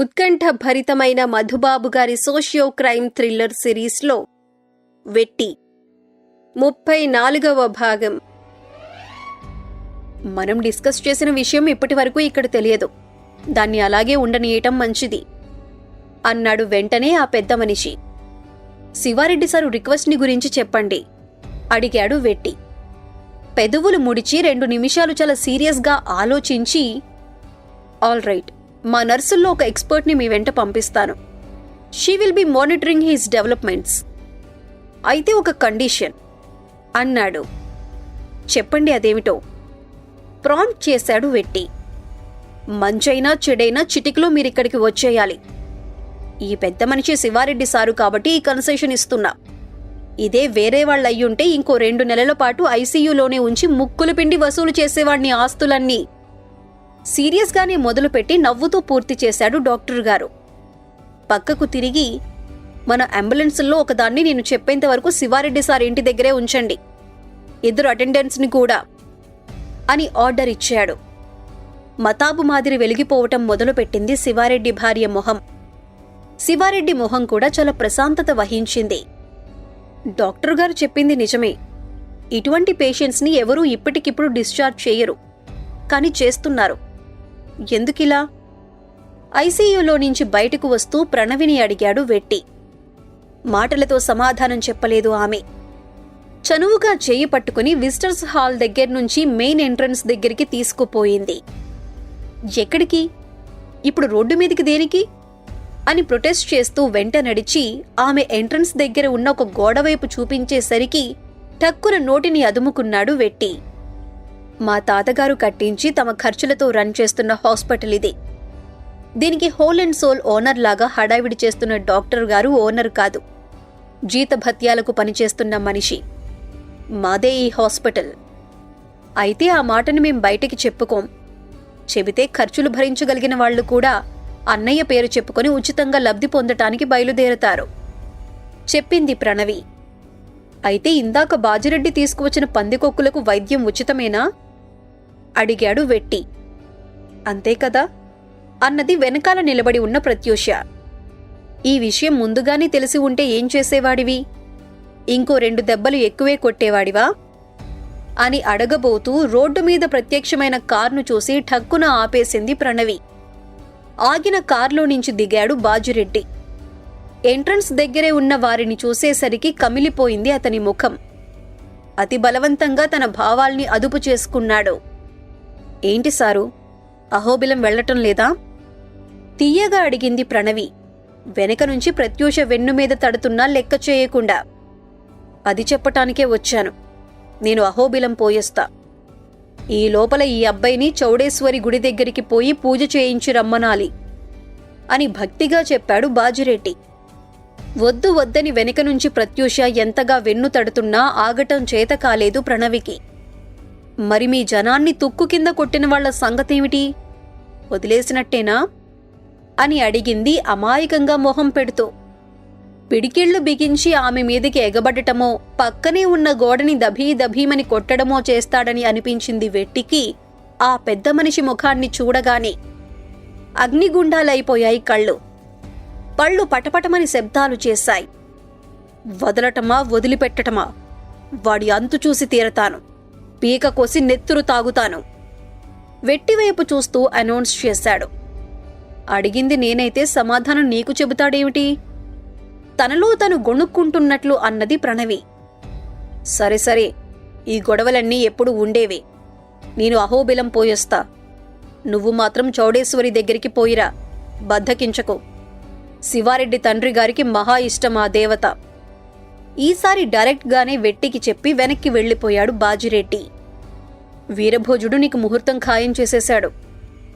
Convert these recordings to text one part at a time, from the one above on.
ఉత్కంఠ భరితమైన మధుబాబు గారి socio crime thriller సిరీస్లో వెట్టి. ముప్పై నాలుగవ భాగం. మనం డిస్కస్ చేసిన విషయం ఇప్పటి వరకు ఇక్కడ తెలియదు. దాన్ని అలాగే ఉండనీయటం మంచిది. అన్నాడు వెంటనే ఆ పెద్ద మనిషి. శివారెడ్డి సారు రిక్వెస్ట్ని గురించి చెప్పండి. అడిగాడు వెట్టి. పెదవులు ముడిచి రెండు నిమిషాలు చాలా సీరియస్గా ఆలోచించి ఆల్ రైట్. మా నర్సుల్లో ఒక ఎక్స్పర్ట్ని మీ వెంట పంపిస్తాను. She will be monitoring his developments. అయితే ఒక కండిషన్. అన్నాడు. చెప్పండి అదేమిటో. ప్రాంప్ట్ చేశాడు వెట్టి. మంచైనా చెడైనా చిటికలో మీరిక్కడికి వచ్చేయాలి. ఈ పెద్ద మనిషి శివారెడ్డి సారు కాబట్టి ఈ కన్సెషన్ ఇస్తున్నా. ఇదే వేరే వాళ్ళు అయ్యుంటే ఇంకో రెండు నెలల పాటు ఐసీయూలోనే ఉంచి ముక్కులు పిండి వసూలు చేసేవాడిని ఆస్తులన్నీ. సీరియస్గానే మొదలుపెట్టి నవ్వుతూ పూర్తి చేశాడు డాక్టర్ గారు. పక్కకు తిరిగి మన అంబులెన్స్లో ఒకదాన్ని నేను చెప్పేంత వరకు శివారెడ్డి సార్ ఇంటి దగ్గరే ఉంచండి. ఇద్దరు అటెండెన్స్ని కూడా అని ఆర్డర్ ఇచ్చాడు. మతాబు మాదిరి వెలిగిపోవటం మొదలుపెట్టింది శివారెడ్డి భార్య మొహం. శివారెడ్డి మొహం కూడా చాలా ప్రశాంతత వహించింది. డాక్టర్ గారు చెప్పింది నిజమే. ఇటువంటి పేషెంట్స్ని ఎవరూ ఇప్పటికిప్పుడు డిశ్చార్జ్ చేయరు. కానీ చేస్తున్నారు. ఎందుకిలా? ఐసీయూలో నుంచి బయటకు వస్తూ ప్రణవిని అడిగాడు వెట్టి. మాటలతో సమాధానం చెప్పలేదు ఆమె. చనువుగా చేయి పట్టుకుని విజిటర్స్ హాల్ దగ్గర నుంచి మెయిన్ ఎంట్రన్స్ దగ్గరికి తీసుకుపోయింది. ఎక్కడికి? ఇప్పుడు రోడ్డు మీదికి దేనికి? అని ప్రొటెస్ట్ చేస్తూ వెంట నడిచి ఆమె ఎంట్రన్స్ దగ్గర ఉన్న ఒక గోడవైపు చూపించేసరికి టక్కున నోటిని అదుముకున్నాడు వెట్టి. మా తాతగారు కట్టించి తమ ఖర్చులతో రన్ చేస్తున్న హాస్పిటల్ ఇది. దీనికి హోల్ అండ్ సోల్ ఓనర్ లాగా హడావిడి చేస్తున్న డాక్టర్ గారు ఓనర్ కాదు. జీతభత్యాలకు పనిచేస్తున్న మనిషి. మాదే ఈ హాస్పిటల్. అయితే ఆ మాటను మేం బయటికి చెప్పుకోం. చెబితే ఖర్చులు భరించగలిగిన వాళ్ళు కూడా అన్నయ్య పేరు చెప్పుకొని ఉచితంగా లబ్ధి పొందటానికి బయలుదేరతారు. చెప్పింది ప్రణవి. అయితే ఇందాక బాజిరెడ్డి తీసుకువచ్చిన పందికొక్కులకు వైద్యం ఉచితమేనా? అడిగాడు వెట్టి. అంతే కదా? అన్నది వెనకాల నిలబడి ఉన్న ప్రత్యూష. ఈ విషయం ముందుగానే తెలిసి ఉంటే ఏం చేసేవాడివి? ఇంకో రెండు దెబ్బలు ఎక్కువే కొట్టేవాడివా? అని అడగబోతూ రోడ్డు మీద ప్రత్యక్షమైన కార్ను చూసి ఠక్కున ఆపేసింది ప్రణవి. ఆగిన కార్లో నుంచి దిగాడు బాజురెడ్డి. ఎంట్రన్స్ దగ్గరే ఉన్న వారిని చూసేసరికి కమిలిపోయింది అతని ముఖం. అతి బలవంతంగా తన భావాల్ని అదుపు చేసుకున్నాడు. ఏంటి సారు? అహోబిలం వెళ్ళటం లేదా? తీయగా అడిగింది ప్రణవి. వెనక నుంచి ప్రత్యూష వెన్ను మీద తడుతున్నా లెక్క చేయకుండా. అది చెప్పటానికే వచ్చాను. నేను అహోబిలం పోయేస్తా. ఈ లోపల ఈ అబ్బాయిని చౌడేశ్వరి గుడి దగ్గరికి పోయి పూజ చేయించి రమ్మనాలి అని భక్తిగా చెప్పాడు బాజిరెడ్డి. వద్దు వద్దని వెనక నుంచి ప్రత్యూష ఎంతగా వెన్ను తడుతున్నా ఆగటం చేత కాలేదు ప్రణవికి. మరి మీ జనాన్ని తుక్కు కింద కొట్టిన వాళ్ళ సంగతేమిటి? వదిలేసినట్టేనా? అని అడిగింది అమాయకంగా మొహం పెడుతూ. పిడికిళ్ళు బిగించి ఆమె మీదకి ఎగబడటమో పక్కనే ఉన్న గోడని దభీ దభీమని కొట్టడమో చేస్తాడని అనిపించింది వెట్టికి ఆ పెద్ద మనిషి ముఖాన్ని చూడగానే. అగ్నిగుండాలైపోయాయి కళ్ళు. పళ్ళు పటపటమని శబ్దాలు చేశాయి. వదలటమా వదిలిపెట్టటమా? వాడి అంతు చూసి తీరతాను. పీక కోసి నెత్తురు తాగుతాను. వెట్టివైపు చూస్తూ అనౌన్స్ చేశాడు. అడిగింది నేనైతే సమాధానం నీకు చెబుతాడేమిటి? తనలో తను గొణుక్కుంటున్నట్లు అన్నది ప్రణవి. సరే సరే ఈ గొడవలన్నీ ఎప్పుడు ఉండేవి. నేను అహోబిలం పోయొస్తా. నువ్వు మాత్రం చౌడేశ్వరి దగ్గరికి పోయిరా. బద్ధకించకు శివారెడ్డి తండ్రి గారికి మహా ఇష్టం ఆ దేవత. ఈసారి డైరెక్ట్గానే వెట్టికి చెప్పి వెనక్కి వెళ్ళిపోయాడు బాజిరెడ్డి. వీరభోజుడు నీకు ముహూర్తం ఖాయం చేసేశాడు.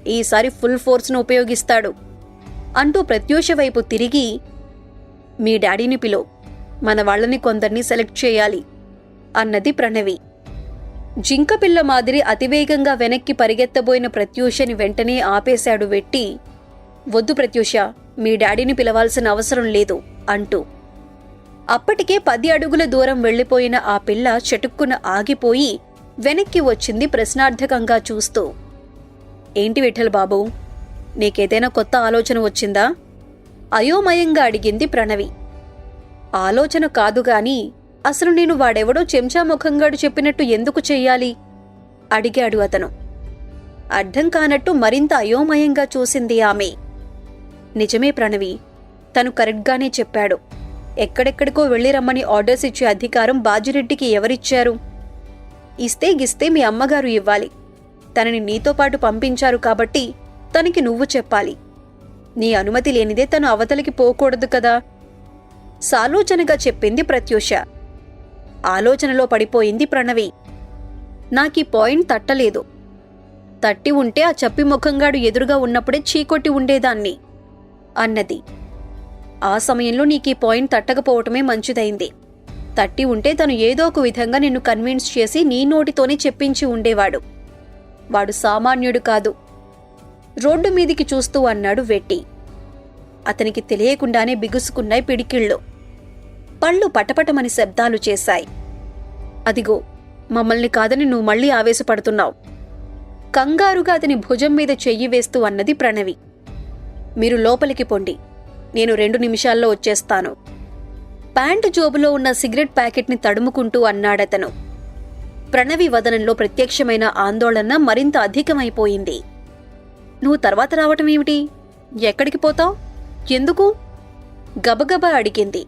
ఈసారి ఫుల్ ఫోర్స్ను ఉపయోగిస్తాడు. అంటూ ప్రత్యూష వైపు తిరిగి మీ డాడీని పిలో. మన వాళ్ళని కొందరిని సెలెక్ట్ చేయాలి అన్నది ప్రణవి. జింకపిల్ల మాదిరి అతివేగంగా వెనక్కి పరిగెత్తబోయిన ప్రత్యూషని వెంటనే ఆపేశాడు వెట్టి. వద్దు ప్రత్యూష మీ డాడీని పిలవాల్సిన అవసరం లేదు అంటూ. అప్పటికే పది అడుగుల దూరం వెళ్ళిపోయిన ఆ పిల్ల చెటుక్కున ఆగిపోయి వెనక్కి వచ్చింది ప్రశ్నార్థకంగా చూస్తూ. ఏంటి విఠల్ బాబు? నీకేదైనా కొత్త ఆలోచన వచ్చిందా? అయోమయంగా అడిగింది ప్రణవి. ఆలోచన కాదు గాని అసలు నేను వాడెవడో చెంచా ముఖంగాడు చెప్పినట్టు ఎందుకు చెయ్యాలి? అడిగాడు అతను. అర్థం కానట్టు మరింత అయోమయంగా చూసింది ఆమె. నిజమే ప్రణవి తను కరెక్ట్గానే చెప్పాడు. ఎక్కడెక్కడికో వెళ్ళి రమ్మని ఆర్డర్స్ ఇచ్చే అధికారం బాజిరెడ్డికి ఎవరిచ్చారు? ఇస్తే గిస్తే మీ అమ్మగారు ఇవ్వాలి. తనని నీతో పాటు పంపించారు కాబట్టి తనకి నువ్వు చెప్పాలి. నీ అనుమతి లేనిదే తను అవతలికి పోకూడదు కదా? సాలోచనగా చెప్పింది ప్రత్యూష. ఆలోచనలో పడిపోయింది ప్రణవి. నాకీ పాయింట్ తట్టలేదు. తట్టి ఉంటే ఆ చప్పి ముఖంగాడు ఎదురుగా ఉన్నప్పుడే చీకొట్టి ఉండేదాన్ని అన్నది. ఆ సమయంలో నీకు ఈ పాయింట్ తట్టకపోవటమే మంచిదైంది. తట్టి ఉంటే తను ఏదో ఒక విధంగా నిన్ను కన్విన్స్ చేసి నీ నోటితోనే చెప్పించి ఉండేవాడు. వాడు సామాన్యుడు కాదు. రోడ్డు మీదికి చూస్తూ అన్నాడు వెట్టి. అతనికి తెలియకుండానే బిగుసుకున్నాయి పిడికిళ్ళు. పళ్ళు పటపటమని శబ్దాలు చేశాయి. అదిగో మమ్మల్ని కాదని నువ్వు మళ్ళీ ఆవేశపడుతున్నావు. కంగారుగా అతని భుజం మీద చెయ్యి వేస్తూ అన్నది ప్రణవి. మీరు లోపలికి పొండి. నేను రెండు నిమిషాల్లో వచ్చేస్తాను. ప్యాంటు జోబులో ఉన్న సిగరెట్ ప్యాకెట్ని తడుముకుంటూ అన్నాడతను. ప్రణవి వదనంలో ప్రత్యక్షమైన ఆందోళన మరింత అధికమైపోయింది. నువ్వు తర్వాత రావటం ఏమిటి? ఎక్కడికి పోతావ్? ఎందుకు? గబగబా అడిగింది.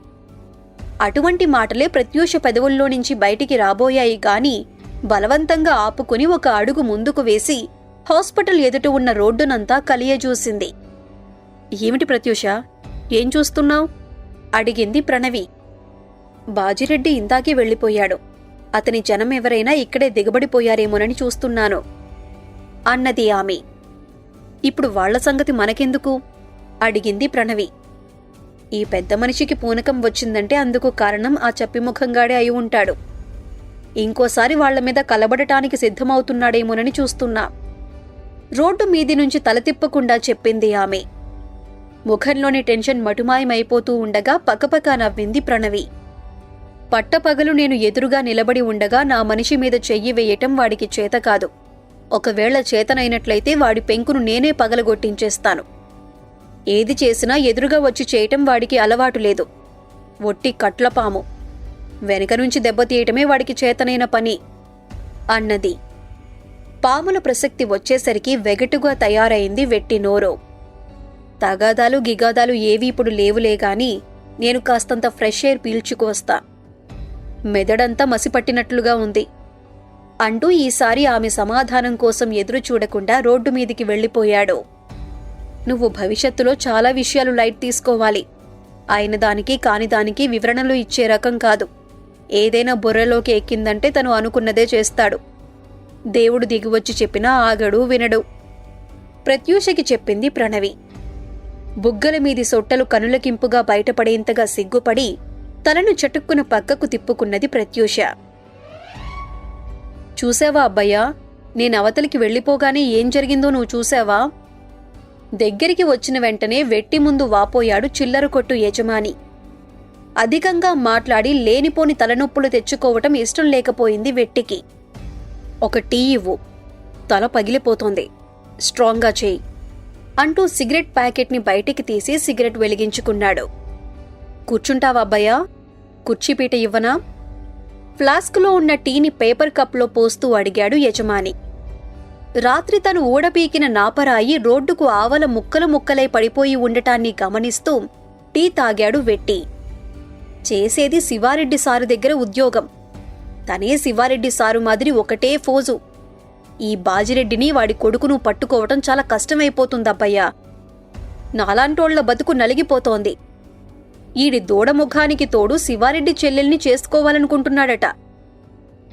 అటువంటి మాటలే ప్రత్యూష పెదవుల్లో నుంచి బయటికి రాబోయాయి గాని బలవంతంగా ఆపుకుని ఒక అడుగు ముందుకు వేసి హాస్పిటల్ ఎదుట ఉన్న రోడ్డునంతా కలియజూసింది. ఏమిటి ప్రత్యూష? ఏం చూస్తున్నావు? అడిగింది ప్రణవి. బాజిరెడ్డి ఇందాకే వెళ్ళిపోయాడు. అతని జనం ఎవరైనా ఇక్కడే దిగబడిపోయారేమోనని చూస్తున్నాను. అన్నది ఆమె. ఇప్పుడు వాళ్ళ సంగతి మనకెందుకు? అడిగింది ప్రణవి. ఈ పెద్ద మనిషికి పూనకం వచ్చిందంటే అందుకు కారణం ఆ చప్పిముఖంగాడే అయి ఉంటాడు. ఇంకోసారి వాళ్ళ మీద కలబడటానికి సిద్ధమవుతున్నాడేమోనని చూస్తున్నా. రోడ్డు మీది నుంచి తల తిప్పకుండా చెప్పింది ఆమె. ముఖంలోని టెన్షన్ మటుమాయమైపోతూ ఉండగా పకపక నవ్వింది ప్రణవి. పట్టపగలు నేను ఎదురుగా నిలబడి ఉండగా నా మనిషి మీద చెయ్యి వేయటం వాడికి చేత కాదు. ఒకవేళ చేతనైనట్లయితే వాడి పెంకును నేనే పగలగొట్టించేస్తాను. ఏది చేసినా ఎదురుగా వచ్చి చేయటం వాడికి అలవాటు లేదు. ఒట్టి కట్లపాము. వెనక నుంచి దెబ్బతీయటమే వాడికి చేతనైన పని. అన్నది. పాముల ప్రసక్తి వచ్చేసరికి వెగటుగా తయారైంది వెట్టి నోరో. తగాదాలు గిగాదాలు ఏవి ఇప్పుడు లేవులే గాని నేను కాస్తంత ఫ్రెష్ ఎయిర్ పీల్చుకువస్తా మెదడంతా మసిపట్టినట్లుగా ఉంది. అంటూ ఈసారి ఆమె సమాధానం కోసం ఎదురు చూడకుండా రోడ్డు మీదికి వెళ్ళిపోయాడు. నువ్వు భవిష్యత్తులో చాలా విషయాలు లైట్ తీసుకోవాలి. అయిన దానికి కాని దానికి వివరణలు ఇచ్చే రకం కాదు. ఏదైనా బుర్రలోకి ఎక్కిందంటే తను అనుకున్నదే చేస్తాడు. దేవుడు దిగివచ్చి చెప్పినా ఆగడు వినడు. ప్రత్యూషకి చెప్పింది ప్రణవి. బుగ్గల మీది సొట్టలు కనులకింపుగా బయటపడేంతగా సిగ్గుపడి తలను చటుక్కున పక్కకు తిప్పుకున్నది ప్రత్యూష. చూసావా అబ్బయ్యా? నేను అవతలికి వెళ్ళిపోగానే ఏం జరిగిందో నువ్వు చూసావా దగ్గరికి వచ్చిన వెంటనే వెట్టి ముందు వాపోయాడు చిల్లర కొట్టు యజమాని. అధికంగా మాట్లాడి లేనిపోని తలనొప్పులు తెచ్చుకోవటం ఇష్టం లేకపోయింది వెట్టికి. ఒక టీ ఇవ్వు. తల పగిలిపోతోంది. స్ట్రాంగ్గా చేయి. అంటూ సిగరెట్ ప్యాకెట్ని బయటికి తీసి సిగరెట్ వెలిగించుకున్నాడు. కూర్చుంటావబ్బయ్యా కుర్చీపీట ఇవ్వనా? ఫ్లాస్క్లో ఉన్న టీని పేపర్ కప్లో పోస్తూ అడిగాడు యజమాని. రాత్రి తను ఊడపీకిన నాపరాయి రోడ్డుకు ఆవల ముక్కలు ముక్కలై పడిపోయి ఉండటాన్ని గమనిస్తూ టీ తాగాడు వెట్టి. చేసేది శివారెడ్డి సారు దగ్గర ఉద్యోగం. తనే శివారెడ్డి సారు మాదిరి ఒకటే ఫోజు. ఈ బాజిరెడ్డిని వాడి కొడుకును పట్టుకోవటం చాలా కష్టమైపోతుందబ్బయ్యా. నాలాంటోళ్ళ బతుకు నలిగిపోతోంది. ఈడి దూడముఖానికి తోడు శివారెడ్డి చెల్లెల్ని చేసుకోవాలనుకుంటున్నాడట.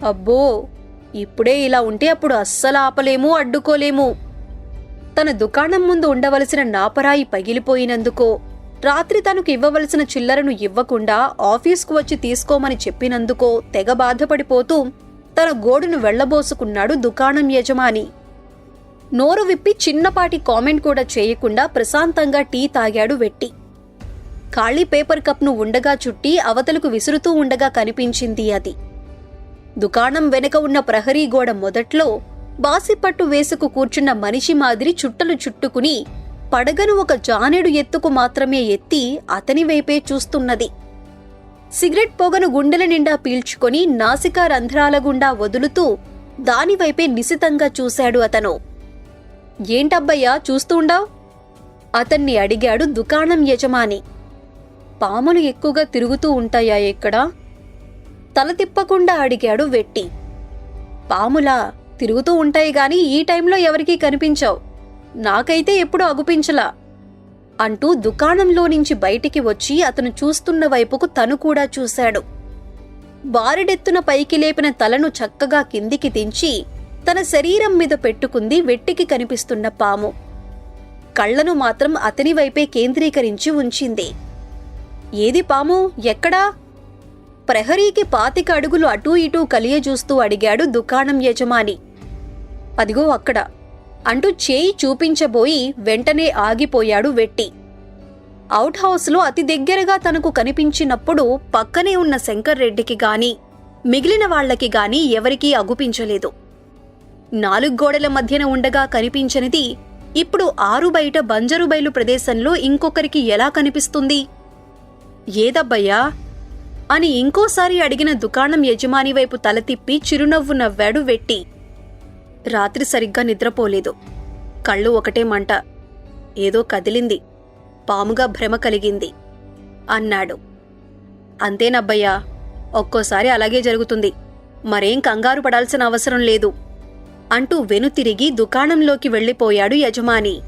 అబ్బో ఇప్పుడే ఇలా ఉంటే అప్పుడు అస్సలు ఆపలేము అడ్డుకోలేము. తన దుకాణం ముందు ఉండవలసిన నాపరాయి పగిలిపోయినందుకో రాత్రి తనకు ఇవ్వవలసిన చిల్లరను ఇవ్వకుండా ఆఫీస్కు వచ్చి తీసుకోమని చెప్పినందుకో తెగ బాధపడిపోతూ తన గోడును వెళ్ళబోసుకున్నాడు దుకాణం యజమాని. నోరు విప్పి చిన్నపాటి కామెంట్ కూడా చేయకుండా ప్రశాంతంగా టీ తాగాడు వెట్టి. ఖాళీ పేపర్ కప్ను ఉండగా చుట్టి అవతలకు విసురుతూ ఉండగా కనిపించింది అది. దుకాణం వెనుక ఉన్న ప్రహరీ గోడ మొదట్లో బాసిపట్టు వేసుకు కూర్చున్న మనిషి మాదిరి చుట్టలు చుట్టుకుని పడగను ఒక జానెడు ఎత్తుకు మాత్రమే ఎత్తి అతని వైపే చూస్తున్నది. సిగరెట్ పొగను గుండెల నిండా పీల్చుకొని నాసికా రంధ్రాల గుండా వదులుతూ దానివైపే నిశితంగా చూశాడు అతను. ఏంటబ్బయ్యా చూస్తుండావ్ అతన్ని అడిగాడు దుకాణం యజమాని. పాములు ఎక్కువగా తిరుగుతూ ఉంటాయా ఇక్కడ తల తిప్పకుండా అడిగాడు వెట్టి. పాములా తిరుగుతూ ఉంటాయి గాని ఈ టైంలో ఎవరికీ కనిపించావు. నాకైతే ఎప్పుడూ అగుపించలా. అంటూ దుకాణంలో నుంచి బయటికి వచ్చి అతను చూస్తున్న వైపుకు తను కూడా చూశాడు. బారెడెత్తున పైకి లేపిన తలను చక్కగా కిందికి దించి తన శరీరం మీద పెట్టుకుంది వెట్టికి కనిపిస్తున్న పాము. కళ్ళను మాత్రం అతని వైపే కేంద్రీకరించి ఉంచింది. ఏది పాము? ఎక్కడా? ప్రహరీకి పాతిక అడుగులు అటూ ఇటూ కలియజూస్తూ అడిగాడు దుకాణం యజమాని. అదిగో అక్కడ. అంటూ చేయి చూపించబోయి వెంటనే ఆగిపోయాడు వెట్టి. అవుట్ హౌస్లో అతి దగ్గరగా తనకు కనిపించినప్పుడు పక్కనే ఉన్న శంకర్ రెడ్డికి గాని మిగిలిన వాళ్ళకి గాని ఎవరికీ అగుపించలేదు. నాలుగు గోడల మధ్యన ఉండగా కనిపించనిది ఇప్పుడు ఆరు బయట బంజరు బయలు ప్రదేశంలో ఇంకొకరికి ఎలా కనిపిస్తుంది? ఏదబ్బయ్యా? అని ఇంకోసారి అడిగిన దుకాణం యజమాని వైపు తల తిప్పి చిరునవ్వు నవ్వాడు వెట్టి. రాత్రి సరిగ్గా నిద్రపోలేదు. కళ్ళు ఒకటే మంట. ఏదో కదిలింది. పాముగా భ్రమ కలిగింది. అన్నాడు. అంతేనబ్బయ్యా ఒక్కోసారి అలాగే జరుగుతుంది. మరేం కంగారు పడాల్సిన అవసరం లేదు. అంటూ వెనుతిరిగి దుకాణంలోకి వెళ్ళిపోయాడు యజమాని.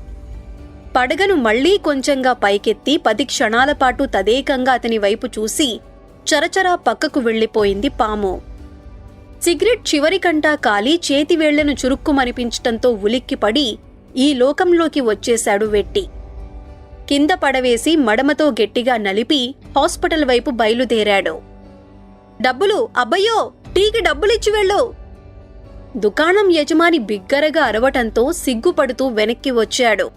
పడగను మళ్ళీ కొంచెంగా పైకెత్తి పది క్షణాల పాటు తదేకంగా అతని వైపు చూసి చరచరా పక్కకు వెళ్ళిపోయింది పాము. సిగరెట్ చివరి కంటా చేతి వేళ్ళను చురుక్కుమనిపించటంతో ఉలిక్కిపడి ఈ లోకంలోకి వచ్చేశాడు వెట్టి. కింద పడవేసి మడమతో గట్టిగా నలిపి హాస్పిటల్ వైపు బయలుదేరాడు. డబ్బులు అబ్బయ్యో టీకి డబ్బులిచ్చి వెళ్ళు. దుకాణం యజమాని బిగ్గరగా అరవటంతో సిగ్గుపడుతూ వెనక్కి వచ్చాడు.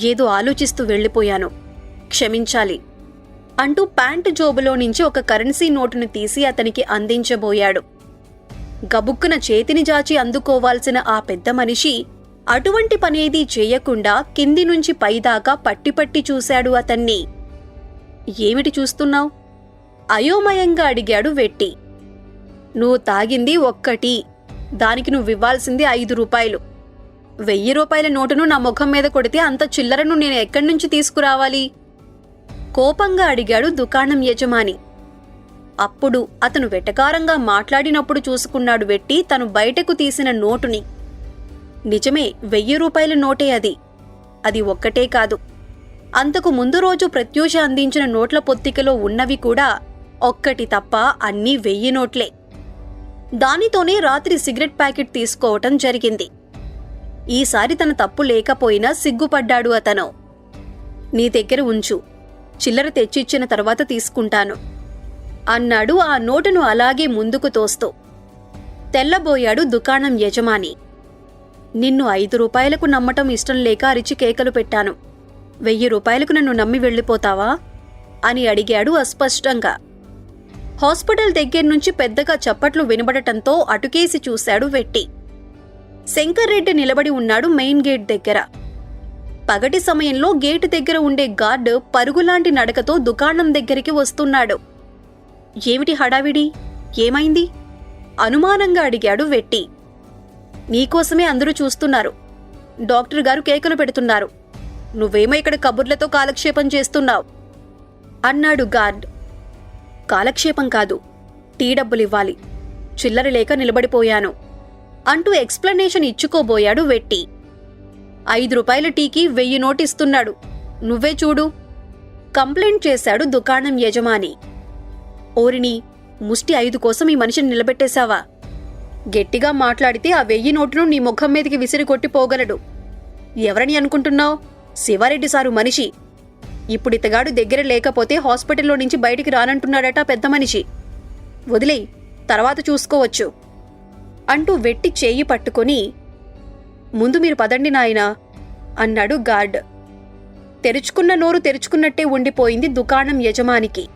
ఏదో ఆలోచిస్తూ వెళ్ళిపోయాను. క్షమించాలి. అంటూ ప్యాంటు జోబులో నుంచి ఒక కరెన్సీ నోటును తీసి అతనికి అందించబోయాడు. గబుక్కున చేతిని జాచి అందుకోవాల్సిన ఆ పెద్ద మనిషి అటువంటి పనేదీ చేయకుండా కింది నుంచి పైదాకా పట్టిపట్టి చూశాడు అతన్ని. ఏమిటి చూస్తున్నావు? అయోమయంగా అడిగాడు వెట్టి. నువ్వు తాగింది ఒక్కటి. దానికి నువ్వివ్వాల్సింది ఐదు రూపాయలు. వెయ్యి రూపాయల నోటును నా ముఖం మీద కొడితే అంత చిల్లరను నేను ఎక్కడి నుంచి తీసుకురావాలి? కోపంగా అడిగాడు దుకాణం యజమాని. అప్పుడు అతను వెటకారంగా మాట్లాడినప్పుడు చూసుకున్నాడు వెట్టి తను బయటకు తీసిన నోటుని. నిజమే వెయ్యి రూపాయల నోటే అది. అది ఒక్కటే కాదు. అంతకు ముందు రోజు ప్రత్యూష అందించిన నోట్ల పొత్తికలో ఉన్నవి కూడా ఒక్కటి తప్ప అన్నీ వెయ్యి నోట్లే. దానితోనే రాత్రి సిగరెట్ ప్యాకెట్ తీసుకోవటం జరిగింది. ఈసారి తన తప్పు లేకపోయినా సిగ్గుపడ్డాడు అతను. నీ దగ్గర ఉంచు. చిల్లర తెచ్చిచ్చిన తర్వాత తీసుకుంటాను. అన్నాడు ఆ నోటును అలాగే ముందుకు తోస్తూ. తెల్లబోయాడు దుకాణం యజమాని. నిన్ను ఐదు రూపాయలకు నమ్మటం ఇష్టం లేక అరిచి కేకలు పెట్టాను. వెయ్యి రూపాయలకు నన్ను నమ్మి వెళ్ళిపోతావా? అని అడిగాడు అస్పష్టంగా. హాస్పిటల్ దగ్గర నుంచి పెద్దగా చప్పట్లు వినబడటంతో అటుకేసి చూశాడు వెట్టి. శంకర్ రెడ్డి నిలబడి ఉన్నాడు మెయిన్ గేట్ దగ్గర. పగటి సమయంలో గేటు దగ్గర ఉండే గార్డు పరుగులాంటి నడకతో దుకాణం దగ్గరికి వస్తున్నాడు. ఏమిటి హడావిడి? ఏమైంది? అనుమానంగా అడిగాడు వెట్టి. నీకోసమే అందరూ చూస్తున్నారు. డాక్టర్ గారు కేకలు పెడుతున్నారు. నువ్వేమో ఇక్కడ కబుర్లతో కాలక్షేపం చేస్తున్నావు అన్నాడు గార్డ్. కాలక్షేపం కాదు. టీ డబ్బులివ్వాలి. చిల్లర లేక నిలబడిపోయాను అంటూ ఎక్స్ప్లెనేషన్ ఇచ్చుకోబోయాడు వెట్టి. ఐదు రూపాయల టీకి వెయ్యి నోటిస్తున్నాడు. నువ్వే చూడు. కంప్లైంట్ చేశాడు దుకాణం యజమాని. ఓరిని ముష్టి ఐదు కోసం ఈ మనిషిని నిలబెట్టేశావా? గట్టిగా మాట్లాడితే ఆ వెయ్యి నోటును నీ ముఖం మీదకి విసిరి కొట్టిపోగలడు ఎవరని అనుకుంటున్నావు? శివారెడ్డి సారు మనిషి. ఇప్పుడు ఇతగాడు దగ్గర లేకపోతే హాస్పిటల్లో నుంచి బయటికి రానంటున్నాడట పెద్ద మనిషి. వదిలేయ్ తర్వాత చూసుకోవచ్చు. అంటూ వెట్టి చేయి పట్టుకొని ముందు మీరు పదండి నాయనా అన్నాడు గార్డ్. తెరుచుకున్న నోరు తెరుచుకున్నట్టే ఉండిపోయింది దుకాణం యజమానికి.